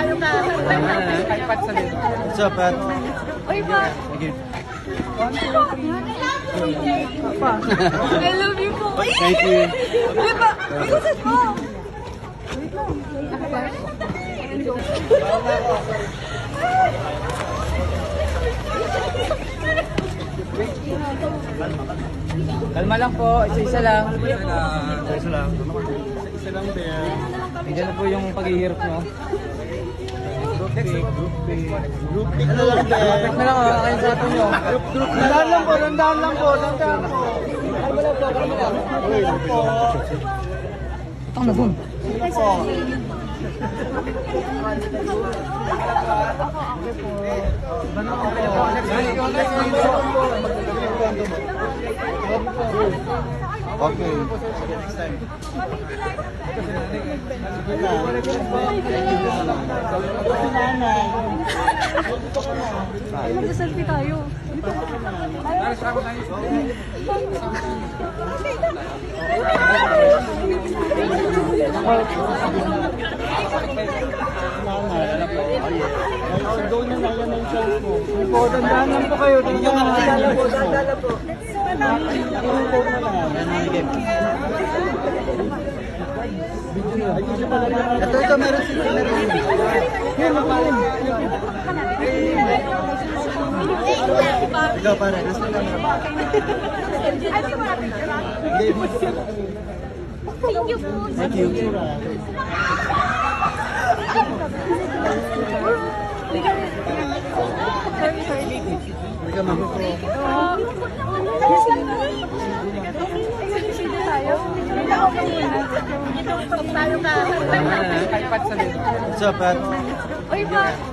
tayo ka. Pat sa dito. What's up, Pat? Uy, pa. Thank you. I love you po. Thank you. Uy, pa. Bilisan mo. Kalma lang po, isa-isa lang. Isa lang. Hindi na po yung paghihirap nyo. Group pick. Group pick. Group pick na lang Perfect na lang ah, kayo sa ato nyo. Dandan lang po, dandan lang po, dandan po. Itong na boom. Okay. Mag-selfie tayo. Po, dandan lang po kayo. Dandan lang po, dandan lang po. Ito, ito, meron sila. Meron Here, magpalim. Ikaw, pare. Nasa ka na. Thank you po. Thank you. Sorry, sorry. Ikaw, mag Sige tayo. Okay muna. Ito, tayo ka. Kay Pat sa dito. What's up, Pat?